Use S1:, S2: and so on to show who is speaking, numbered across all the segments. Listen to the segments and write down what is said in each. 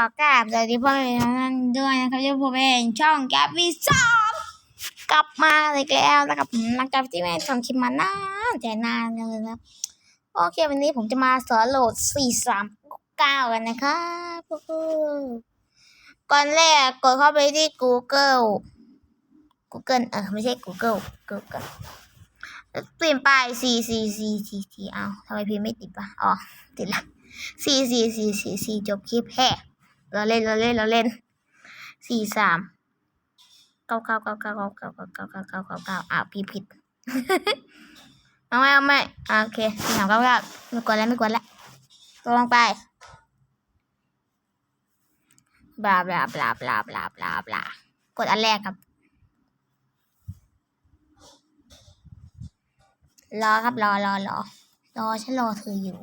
S1: ขอกราบสวัสดีพ่อแม่ทุกท่านด้วยนะครับที่ผมเป็นช่องแก๊ปวีสองกลับมาอีกแล้วนะครับหลังจากที่ไม่ทำคลิปมานานแต่นานเลยนะครับโอเควันนี้ผมจะมาสอนโหลด 4 3 9 กันนะครับก่อนแรกกดเข้าไปที่ Google Google เออไม่ใช่ Google Google แล้วเปลี่ยนไป C C C C C เอาทำไมพิมพ์ไม่ติดวะอ๋อ ติดละสี่สี่สี่สี่สี่จบคลิปแห่ เราเล่นเราเล่นเราเล่นสี่สามเก้าเก้าเก้าเก้าเก้าเก้าเก้าเก้าเก้าเก้าเก้าเก้าอ้าวพี่ผิดเอาไม่เอาไม่โอเคสี่สามเก้าเก้าไม่กดแล้วไม่กดแล้วตัวลงไปบลาบลาบลาบลาบลาบลาบลากดอันแรกครับ รอครับรอรอรอรอฉันรอเธออยู่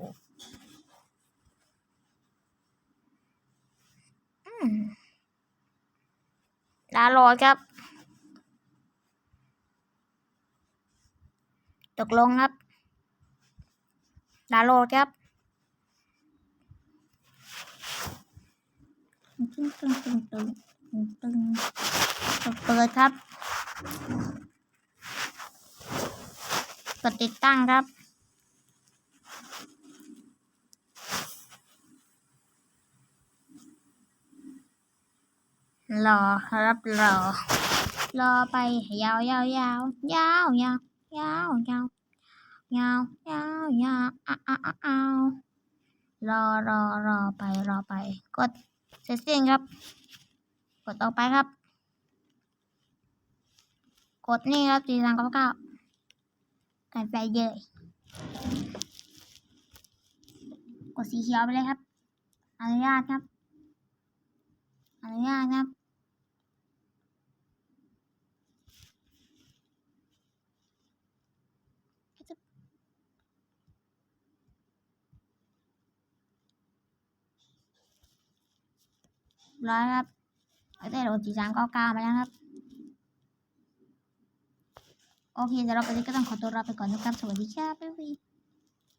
S1: ดาวน์โหลดครับ ตกลงครับดาวน์โหลดครับตึงตึงตึงตึงตึงตึ้งกดเปิดครับกดติดตั้งครับ รอครับรอ รอไปยาวยาวยาวยาวยาวยาวยาวยาวยาวยาวอ้าวอ้าวอ้าวรอรอรอไปรอไป กดเสร็จสิ้นครับ กดต่อไปครับ กดนี่ครับสี่สามเก้าเก้ากันไปเยอะกดสีเขียวไปเลยครับ อนุญาตครับ อนุญาตครับ ร้อยครับได้โหลดจีสามเก้าเก้ามาแล้วครับ โอเคเดี๋ยวเราไปนี้ก็ต้องขอตัวลาไปก่อนนะครับ สวัสดีครับบ๊ายบาย